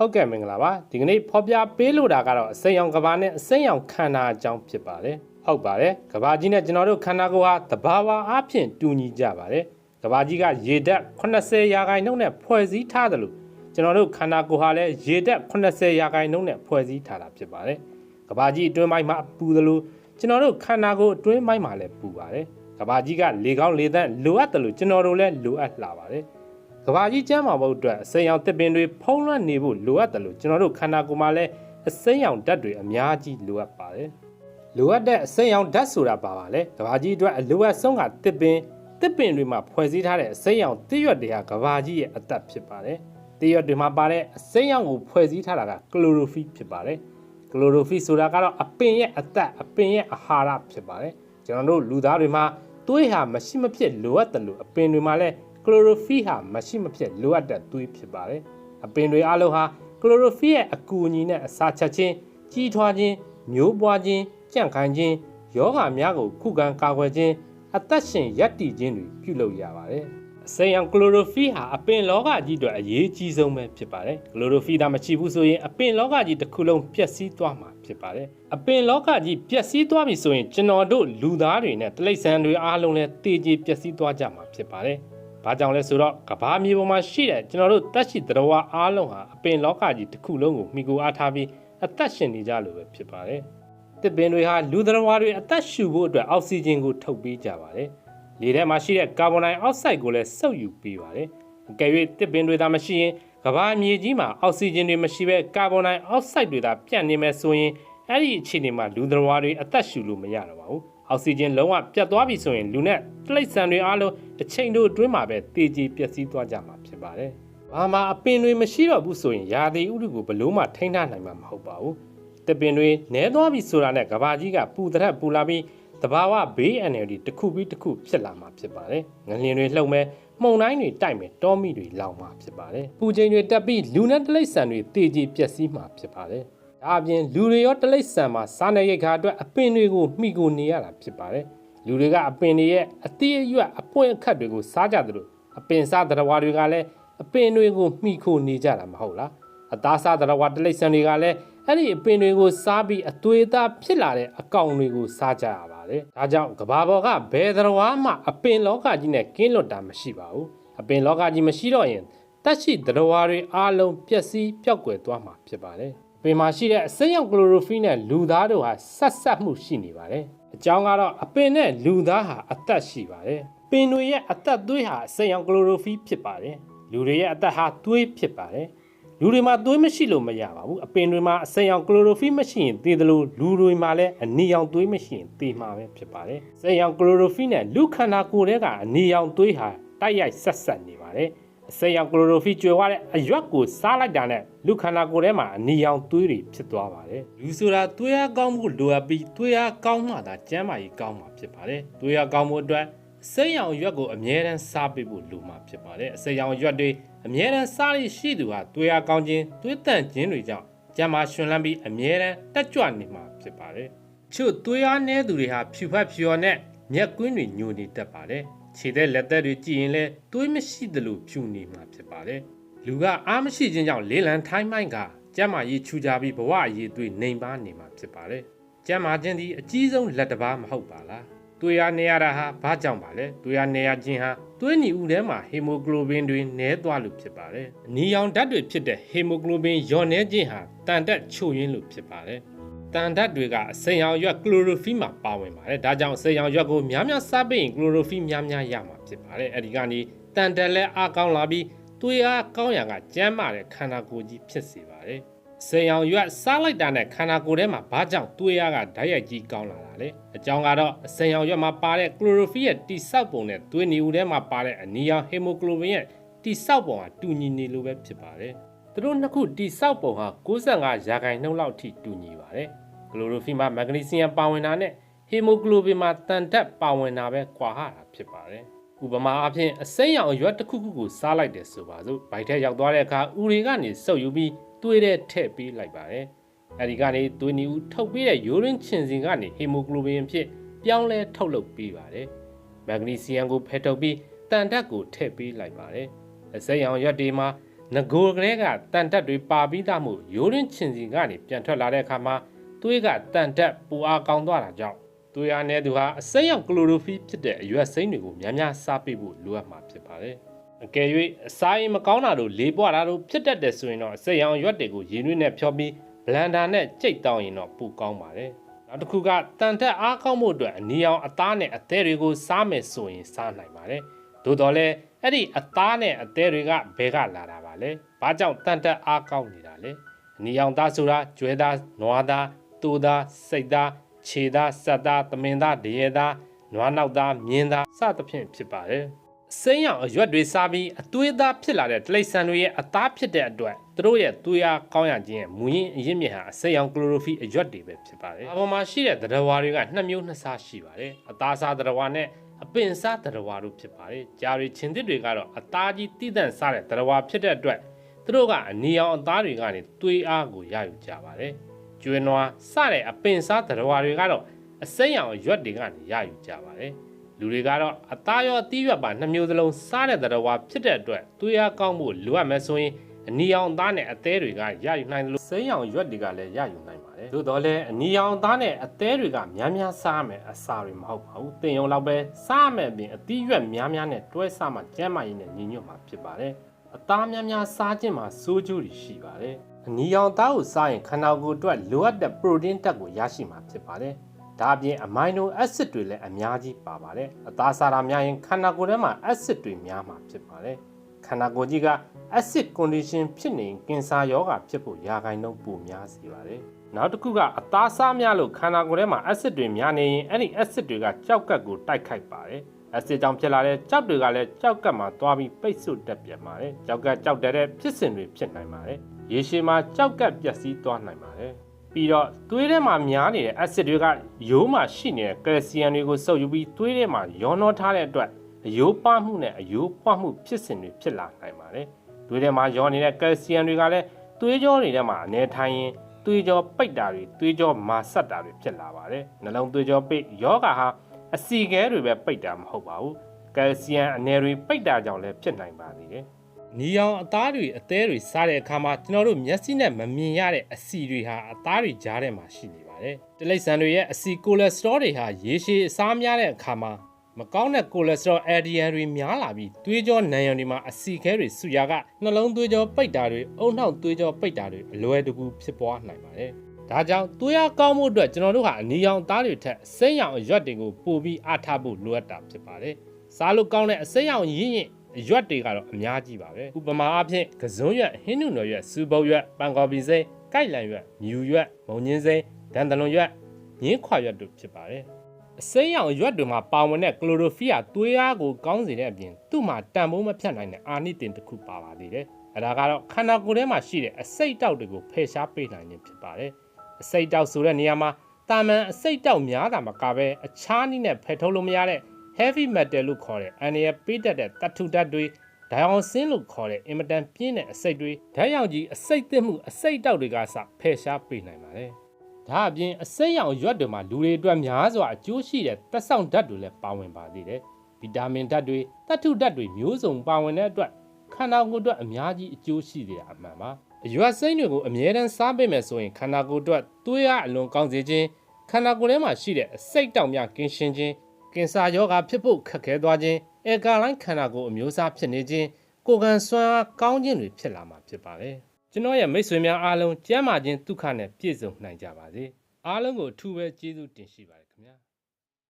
ဟုတ်ကဲ့မင်္ဂလာပါဒီကနေ့ဖော်ပြပေးလို့တာကတော့အစိမ်းရောင်ကဘာနဲ့အစိမ်းရောင်ခန္ဓာအကြောင်းဖြစ်ပါတယ်ဟုတ်ပါတယ်ကဘာကြီးနဲ့ကျွန်တော်တို့ခန္ဓာကိုယ်ဟာတဘာဝအားဖြင့်တူညီကြပါတယ်ကဘာကြီးကရေဓာတ်80ရာခိုင်နှုန်းနဲ့ဖွဲ့စည်းထားတယ်လို့ကျွန်တော်တို့ခန္ဓာကိုယ်ဟာလည်းရေဓာတ်80ရာခိုင်နှုန်းနဲ့ဖွဲ့စည်းထားတာဖြစ်ပါတယ်ကဘာကြီးအတွင်းပိုင်းမှာပူတယ်လို့ကျွန်တော်တို့ခန္ဓာကိုယ်အတွင်းပိုင်းမှာလည်းပူပါတယ်ကဘာကြီးကလေကောင်းလေသန့်လိုအပ်တယ်လို့ကျွန်တော်တို့လည်းလိုအပ်လာပါတယ် ကဘာကြီးကျမ်းမာဖို့အတွက်အစိမ်းရောင်တစ်ပင်တွေဖုံးလွှမ်းနေဖို့လိုအပ်တယ်လို့ကျွန်တော်တို့ခန္ဓာကိုယ်မှာလည်းအစိမ်းရောင်ဓာတ်တွေအများကြီးလိုအပ်ပါတယ်။လိုအပ်တဲ့အစိမ်းရောင်ဓာတ်ဆိုတာပါပါလေ။ကဘာကြီးအတွက်အလိုအပ်ဆုံးကတစ်ပင်တစ်ပင်တွေမှာဖွဲ့စည်းထားတဲ့အစိမ်းရောင်တည့်ရွက်တွေဟာကဘာကြီးရဲ့အသက်ဖြစ်ပါတယ်။တည့်ရွက်တွေမှာပါတဲ့အစိမ်းရောင်ကိုဖွဲ့စည်းထားတာကကလိုရိုဖီဖြစ်ပါတယ်။ကလိုရိုဖီဆိုတာကတော့အပင်ရဲ့အသက်အပင်ရဲ့အာဟာရဖြစ်ပါတယ်။ကျွန်တော်တို့လူသားတွေမှာသွေးဟာမရှိမဖြစ်လိုအပ်တယ်လို့အပင်တွေမှာလည်း ကလိုရိုဖီဟာမရှိမဖြစ်လိုအပ်တဲ့သွေးဖြစ်ပါတယ်။အပင်တွေအလုံးဟာကလိုရိုဖီရဲ့အကူအညီနဲ့အစာချက်ချင်းကြီးထွားခြင်းမျိုးပွားခြင်းကြန့်ခိုင်ခြင်းယောဂများကိုခုခံကာကွယ်ခြင်းအသက်ရှင်ရပ်တည်ခြင်းတွေပြုလုပ်ရပါတယ်။အစိမ်းရောင်ကလိုရိုဖီဟာအပင်လောကကြီးအတွက်အရေးကြီးဆုံးပဲဖြစ်ပါတယ်။ကလိုရိုဖီသာမရှိဘူးဆိုရင်အပင်လောကကြီးတစ်ခုလုံးပျက်စီးသွားမှာဖြစ်ပါတယ်။အပင်လောကကြီးပျက်စီးသွားပြီဆိုရင်ကျွန်တော်တို့လူသားတွေနဲ့တိရစ္ဆာန်တွေအားလုံးလည်းတည်ကြည်ပျက်စီးသွားကြမှာဖြစ်ပါတယ်။ ဘာကြောင့်လဲဆိုတော့ကဘာမြေပေါ်မှာရှိတဲ့ကျွန်တော်တို့တက်ရှိသတ္တဝါအားလုံးဟာအပင်လောကကြီးတစ်ခုလုံးကိုမိကိုအားထားပြီးအသက်ရှင်နေကြလို့ပဲဖြစ်ပါတယ်။တစ်ပင်တွေဟာလူသတ္တဝါတွေအသက်ရှူဖို့အတွက်အောက်ဆီဂျင်ကိုထုတ်ပေးကြပါတယ်။လေထဲမှာရှိတဲ့ကာဗွန်ဒိုင်အောက်ဆိုက်ကိုလည်းစုပ်ယူပေးပါတယ်။အကယ်၍တစ်ပင်တွေသာမရှိရင်ကဘာမြေကြီးမှာအောက်ဆီဂျင်တွေမရှိဘဲကာဗွန်ဒိုင်အောက်ဆိုက်တွေသာပြန့်နေမယ်ဆိုရင်အဲ့ဒီအခြေအနေမှာလူသတ္တဝါတွေအသက်ရှူလို့မရတော့ပါဘူး။ အောက်ဆီဂျင်လုံးဝပြတ်သွားပြီဆိုရင်လူနဲ့တိရစ္ဆာန်တွေအားလုံးတစ်ချိန်တို့အတွင်းမှာပဲတေးကြီးပျက်စီးသွားကြမှာဖြစ်ပါတယ်။ဘာမှအပင်တွေမရှိတော့ဘူးဆိုရင်ယာတိဥတုကိုဘလို့မှထိန်းထားနိုင်မှာမဟုတ်ပါဘူး။တပင်တွေနဲသွားပြီဆိုတာနဲ့ကဘာကြီးကပူတရက်ပူလာပြီးတဘာဝဘေးအန္တရာယ်တွေတစ်ခုပြီးတစ်ခုဖြစ်လာမှာဖြစ်ပါတယ်။ငလျင်တွေလှုပ်မဲ့မှုန်တိုင်းတွေတိုက်မဲ့တောမိတွေလောင်မှာဖြစ်ပါတယ်။ပူချိန်တွေတက်ပြီးလူနဲ့တိရစ္ဆာန်တွေတေးကြီးပျက်စီးမှာဖြစ်ပါတယ်။ ဒါအပြင်လူတွေရောတလိษံမှာစားနေရိတ်ခါအတွက်အပင်တွေကိုမှီကိုနေရတာဖြစ်ပါတယ်။လူတွေကအပင်တွေရဲ့အတိအရွက်အပွင့်အခတ်တွေကိုစားကြတယ်လို့အပင်စားသတ္တဝါတွေကလည်းအပင်တွေကိုမှီခိုနေကြတာမဟုတ်လား။အသားစားသတ္တဝါတလိษံတွေကလည်းအဲ့ဒီအပင်တွေကိုစားပြီးအသွေးသားဖြစ်လာတဲ့အကောင်တွေကိုစားကြရပါတယ်။ဒါကြောင့်ကဘာပေါ်ကဘယ်သတ္တဝါမှအပင်လောကကြီးနဲ့ကင်းလွတ်တာမရှိပါဘူး။အပင်လောကကြီးမရှိတော့ရင်တက်ရှိသတ္တဝါတွေအားလုံးပျက်စီးပျောက်ကွယ်သွားမှာဖြစ်ပါတယ်။ ပင်မှာရှိတဲ့အစိမ်းရောင်ကလိုရိုဖီနဲ့လူသားတို့ဟာဆက်ဆက်မှုရှိနေပါတယ်။အကြောင်းကတော့အပင်နဲ့လူသားဟာအသက်ရှိပါတယ်။ပင်တွေရဲ့အသက်သွေးဟာအစိမ်းရောင်ကလိုရိုဖီဖြစ်ပါတယ်။လူတွေရဲ့အသက်ဟာသွေးဖြစ်ပါတယ်။လူတွေမှာသွေးမရှိလို့မရပါဘူး။အပင်တွေမှာအစိမ်းရောင်ကလိုရိုဖီမရှိရင်သေတယ်လို့လူတွေမှာလည်းအနီရောင်သွေးမရှိရင်သေမှာပဲဖြစ်ပါတယ်။အစိမ်းရောင်ကလိုရိုဖီနဲ့လူခန္ဓာကိုယ်ထဲကအနီရောင်သွေးဟာတိုက်ရိုက်ဆက်ဆက်နေပါတယ်။ အစိမ်းရောင်ကလိုရိုဖီကျွေဝတဲ့အရွက်ကိုစားလိုက်တာနဲ့လူခန္ဓာကိုယ်ထဲမှာအနီရောင်သွေးတွေဖြစ်သွားပါတယ်။လူဆိုတာသွေးအားကောင်းမှုလိုအပ်ပြီးသွေးအားကောင်းမှသာကျန်းမာရေးကောင်းမှာဖြစ်ပါတယ်။သွေးအားကောင်းမှုအတွက်အစိမ်းရောင်ရွက်ကိုအမြဲတမ်းစားပေးဖို့လိုမှာဖြစ်ပါတယ်။အစိမ်းရောင်ရွက်တွေအမြဲတမ်းစားရရှိသူဟာသွေးအားကောင်းခြင်းသွေးတန့်ခြင်းတွေကြောင့်ကျန်းမာရှင်လန်းပြီးအမြဲတမ်းတက်ကြွနေမှာဖြစ်ပါတယ်။ချို့သွေးအားနည်းသူတွေဟာဖြူဖက်ဖြူော်နဲ့မျက်ကွင်းတွေညိုနေတတ်ပါတယ်။ ခြေတဲ့လက်သက်တွေကြည့်ရင်လည်းသွေးမရှိသလိုဖြူနေမှာဖြစ်ပါတယ်။လူကအားမရှိခြင်းကြောင့်လေးလံထိုင်းမိုင်းကကျမ်းမာရေးချူကြပြီးဘဝအရေးသွေးနှိမ်ပါနေမှာဖြစ်ပါတယ်။ကျမ်းမာခြင်းဒီအကြီးဆုံးလက်တစ်ပါးမဟုတ်ပါလား။သွေးအားနေရတာဟာဘာကြောင့်ပါလဲ။သွေးအားနေရခြင်းဟာသွေးညီဥထဲမှာဟီမိုကလိုဘင်တွေနည်းသွားလို့ဖြစ်ပါတယ်။အနီရောင်ဓာတ်တွေဖြစ်တဲ့ဟီမိုကလိုဘင်လျော့နေခြင်းဟာတန်တက်ချို့ယွင်းလို့ဖြစ်ပါတယ်။ တန်ဓာတ်တွေကအစိမ်းရောင်ရွက်ကလိုရိုဖီမှာပါဝင်ပါတယ်။ဒါကြောင့်အစိမ်းရောင်ရွက်ကိုများများစားပေးရင်ကလိုရိုဖီများများရမှာဖြစ်ပါတယ်။အဲဒီကနေတန်တက်လည်းအားကောင်းလာပြီးသွေးအားကောင်းရကကျန်းမာတဲ့ခန္ဓာကိုယ်ကြီးဖြစ်စေပါတယ်။အစိမ်းရောင်ရွက်စားလိုက်တာနဲ့ခန္ဓာကိုယ်ထဲမှာဘာကြောင့်သွေးအားကဓာတ်ရိုက်ကြီးကောင်းလာတာလဲ။အကြောင်းကတော့အစိမ်းရောင်ရွက်မှာပါတဲ့ကလိုရိုဖီရဲ့တိဆောက်ပုံနဲ့သွေးနီဦးထဲမှာပါတဲ့အနီရောင်ဟီမိုကလိုဘင်ရဲ့တိဆောက်ပုံဟာတူညီနေလို့ပဲဖြစ်ပါတယ်။ သူတို့နှစ်ခုတိဆောက်ပုံဟာ65ရာခိုင်နှုန်းလောက်ထိတူညီပါတယ်။ကလိုရိုဖီမှာမက်ဂနီဆီယမ်ပါဝင်တာနဲ့ဟီမိုကလိုဘင်မှာတန်တက်ပါဝင်တာပဲကွာဟတာဖြစ်ပါတယ်။ဥပမာအားဖြင့်အစိမ်းရောင်အရွက်တစ်ခုခုကိုစားလိုက်တယ်ဆိုပါစို့။ဗိုက်ထဲရောက်သွားတဲ့အခါဥတွေကနေစုပ်ယူပြီးသွေးထဲထည့်ပေးလိုက်ပါတယ်။အဲဒီကနေသွေးနီဦးထုတ်ပေးတဲ့ယူရင်းချင်စင်ကနေဟီမိုကလိုဘင်ဖြစ်ပြောင်းလဲထုတ်လုပ်ပေးပါတယ်။မက်ဂနီဆီယမ်ကိုဖယ်ထုတ်ပြီးတန်တက်ကိုထည့်ပေးလိုက်ပါတယ်။အစိမ်းရောင်ရွက်တွေမှာ ငကိုကလေးကတန်တက်တွေပါပြီးသားမှုရိုးရင်းချင်စီကနေပြန်ထွက်လာတဲ့အခါမှာသွေးကတန်တက်ပူအားကောင်းသွားတာကြောင့်သွေးအားနဲ့သူဟာအစိမ်းရောင်ကလိုရိုဖီဖြစ်တဲ့အရွက်စိမ်းတွေကိုများများစားပေးဖို့လိုအပ်မှာဖြစ်ပါတယ်။အကယ်၍အစာရင်မကောင်းတာတို့လေပွားတာတို့ဖြစ်တတ်တယ်ဆိုရင်တော့အစိမ်းရောင်ရွက်တွေကိုရင်းနှွေးနဲ့ဖြောပြီးဘလန်ဒါနဲ့ကြိတ်တောင်းရင်တော့ပိုကောင်းပါတယ်။နောက်တစ်ခုကတန်တက်အားကောင်းမှုအတွက်အနီရောင်အသားနဲ့အသေးတွေကိုစားမယ်ဆိုရင်စားနိုင်ပါတယ်။ သို့တော်လည်းအဲ့ဒီအသားနဲ့အသေးတွေကဘဲကလာတာပါလဲ။ဘာကြောင့်တန်တက်အားကောင်းနေတာလဲ။အနီရောင်သားဆိုတာကျွဲသား၊နွားသား၊တူသား၊စိတ်သား၊ခြေသား၊စက်သား၊သမင်သား၊ဒရဲသား၊နွားနောက်သား၊မြင်းသားစသဖြင့်ဖြစ်ပါတယ်။စိမ်းရောင်အရွက်တွေစားပြီးအသွေးသားဖြစ်လာတဲ့တိရစ္ဆာန်တွေရဲ့အသားဖြစ်တဲ့အတွက်သူတို့ရဲ့သွေးအားကောင်းရခြင်းရဲ့မူရင်းအရင်းမြစ်ဟာအစိမ်းရောင်ကလိုရိုဖီအရွက်တွေပဲဖြစ်ပါတယ်။အပေါ်မှာရှိတဲ့သတ္တဝါတွေကနှစ်မျိုးနှစ်စားရှိပါတယ်။အသားစားသတ္တဝါနဲ့ အပင်စားသတ္တဝါတို့ဖြစ်ပါတယ်။ကြာရီချင်းသစ်တွေကတော့အသားကြီးတည်တံ့စားတဲ့သတ္တဝါဖြစ်တဲ့အတွက်သူတို့ကအနီရောင်အသားတွေကနေသွေးအားကိုရယူကြပါတယ်။ကျွေးနွားစတဲ့အပင်စားသတ္တဝါတွေကတော့အစိမ်းရောင်အရွက်တွေကနေရယူကြပါတယ်။လူတွေကတော့အသားရောအသီးရွက်ပါနှစ်မျိုးစလုံးစားတဲ့သတ္တဝါဖြစ်တဲ့အတွက်သွေးအားကောင်းဖို့လိုအပ်မယ်ဆိုရင် အနီရောင်သားနဲ့အသေးတွေကရယူနိုင်တယ်လို့စိမ်းရောင်ရွက်တွေကလည်းရယူနိုင်ပါတယ်။သို့တော်လည်းအနီရောင်သားနဲ့အသေးတွေကများများစားမယ်အစာတွေမဟုတ်ပါဘူး။တင်ယုံလောက်ပဲစားမယ်ပြင်အသီးရွက်များများနဲ့တွဲစားမှကျန်းမာရေးနဲ့ညီညွတ်မှာဖြစ်ပါတယ်။အသားများများစားခြင်းမှာစိုးကျိုးတွေရှိပါတယ်။အနီရောင်သားကိုစားရင်ခန္ဓာကိုယ်အတွက်လိုအပ်တဲ့ပရိုတင်းဓာတ်ကိုရရှိမှာဖြစ်ပါတယ်။ဒါအပြင်အမိုင်နိုအက်ဆစ်တွေလည်းအများကြီးပါပါတယ်။အသားစားတာများရင်ခန္ဓာကိုယ်ထဲမှာအက်ဆစ်တွေများမှာဖြစ်ပါတယ်။ခန္ဓာကိုယ်ကြီးက acid condition ဖြစ်နေကင်ဆာရောဂါဖြစ်ဖို့ရာခိုင်နှုန်းပိုများစေပါတယ်။နောက်တစ်ခုကအသားစားများလို့ခန္ဓာကိုယ်ထဲမှာ acid တွေများနေရင်အဲ့ဒီ acid တွေကကြောက်ကပ်ကိုတိုက်ခိုက်ပါတယ်။ acid ကြောင့်ဖြစ်လာတဲ့ကြောက်တွေကလည်းကြောက်ကပ်မှာသွားပြီးပိတ်ဆို့တက်ပြန်ပါတယ်။ကြောက်ကပ်ကြောက်တဲ့ဖြစ်စဉ်တွေဖြစ်နိုင်ပါတယ်။ရေရှည်မှာကြောက်ကပ်ပျက်စီးသွားနိုင်ပါတယ်။ပြီးတော့သွေးထဲမှာများနေတဲ့ acid တွေကရိုးမှာရှိနေတဲ့ကယ်လ်ဆီယမ်တွေကိုစုပ်ယူပြီးသွေးထဲမှာရောနှောထားတဲ့အတွက်အယိုးပါမှုနဲ့အယိုးပွားမှုဖြစ်စဉ်တွေဖြစ်လာနိုင်ပါတယ်။ သွေးထဲမှာရောနေတဲ့ကယ်လ်ဆီယမ်တွေကလည်းသွေးကြောတွေထဲမှာအနေထိုင်ရင်သွေးကြောပိတ်တာတွေသွေးကြောမာဆက်တာတွေဖြစ်လာပါတယ်။နှလုံးသွေးကြောပိတ်ယောဂါဟာအစီခဲတွေပဲပိတ်တာမဟုတ်ပါဘူး။ကယ်လ်ဆီယမ်အနေတွေပိတ်တာကြောင့်လည်းဖြစ်နိုင်ပါသေးတယ်။နီရောင်အသားတွေအသေးတွေစားတဲ့အခါမှာကျွန်တော်တို့မျက်စိနဲ့မမြင်ရတဲ့အဆီတွေဟာအသားတွေကြားထဲမှာရှိနေပါတယ်။တိရစ္ဆာန်တွေရဲ့အဆီကိုလက်စထရောတွေဟာရေရှည်အစားများတဲ့အခါမှာ မကောင်းတဲ့ကိုလက်စထရော LDL တွေများလာပြီးသွေးကြောနံရံတွေမှာအဆီခဲတွေဆူရာကနှလုံးသွေးကြောပိတ်တာတွေအုံနှောက်သွေးကြောပိတ်တာတွေအလွယ်တကူဖြစ်ပွားနိုင်ပါတယ်။ဒါကြောင့်သွေးအားကောင်းမှုအတွက်ကျွန်တော်တို့ဟာအနီရောင်သားတွေထက်စိမ်းရောင်အရွက်တွေကိုပိုပြီးအားထားဖို့လိုအပ်တာဖြစ်ပါတယ်။စားလို့ကောင်းတဲ့အစိမ်းရောင်ရင်းရင်အရွက်တွေကတော့အများကြီးပါပဲ။ဥပမာအားဖြင့်ကစွန်းရွက်ဟင်းနုနယ်ရွက်စူပုတ်ရွက်ပန်ကော်ပီစိမ်းကိုက်လန်ရွက်မြူရွက်မုံညင်းစိမ်းဒန်တလွန်ရွက်ငင်းခွာရွက်တို့ဖြစ်ပါတယ်။ အစိမ်းရောင်ရွက်တွေမှာပါဝင်တဲ့ကလိုရိုဖီယာသွေးအားကိုကောင်းစေတဲ့အပြင်သူ့မှာတန်ဖိုးမဖြတ်နိုင်တဲ့အာနိသင်တစ်ခုပါပါသေးတယ်။အဲဒါကတော့ခန္ဓာကိုယ်ထဲမှာရှိတဲ့အစိတ်တောက်တွေကိုဖယ်ရှားပေးနိုင်ခြင်းဖြစ်ပါတယ်။အစိတ်တောက်ဆိုတဲ့နေရာမှာတာမန်အစိတ်တောက်များတာမကပဲအခြားနည်းနဲ့ဖယ်ထုတ်လို့မရတဲ့ heavy metal လို့ခေါ်တဲ့အန်ရပေးတတ်တဲ့တတ်ထုတတ်တွေဒိုင်အောင်ဆင်းလို့ခေါ်တဲ့အင်မတန်ပြင်းတဲ့အစိတ်တွေဓာတ်ရောင်ကြီးအစိတ်သစ်မှုအစိတ်တောက်တွေကစဖယ်ရှားပေးနိုင်ပါတယ်။ ဒါအပြင်အစိမ်းရောင်ရွက်တွေမှာလူတွေအတွက်များစွာအကျိုးရှိတဲ့သက်ဆောင်ဓာတ်တွေလည်းပါဝင်ပါသေးတယ်။ဗီတာမင်ဓာတ်တွေသတ္ထုဓာတ်တွေမျိုးစုံပါဝင်တဲ့အတွက်ခန္ဓာကိုယ်အတွက်အများကြီးအကျိုးရှိတဲ့အမှန်ပါ။အရွက်စိမ်းတွေကိုအမြဲတမ်းစားပေးမယ်ဆိုရင်ခန္ဓာကိုယ်အတွက်သွေးအားအလွန်ကောင်းစေခြင်းခန္ဓာကိုယ်ထဲမှာရှိတဲ့အစိတ်တောင်များကင်းရှင်းခြင်းကင်ဆာရောဂါဖြစ်ဖို့ခက်ခဲသွားခြင်းအေကာလိုင်းခန္ဓာကိုယ်အမျိုးအစားဖြစ်နေခြင်းကိုယ်ကန်စွမ်းအားကောင်းခြင်းတွေဖြစ်လာမှာဖြစ်ပါတယ်။ ကျွန်တော်ရဲ့မိတ်ဆွေများအားလုံးကျမ်းမာခြင်းဒုက္ခနဲ့ပြည့်စုံနိုင်ကြပါစေ။အားလုံးကိုအထူးပဲကျေးဇူးတင်ရှိပါတယ်ခင်ဗျာ။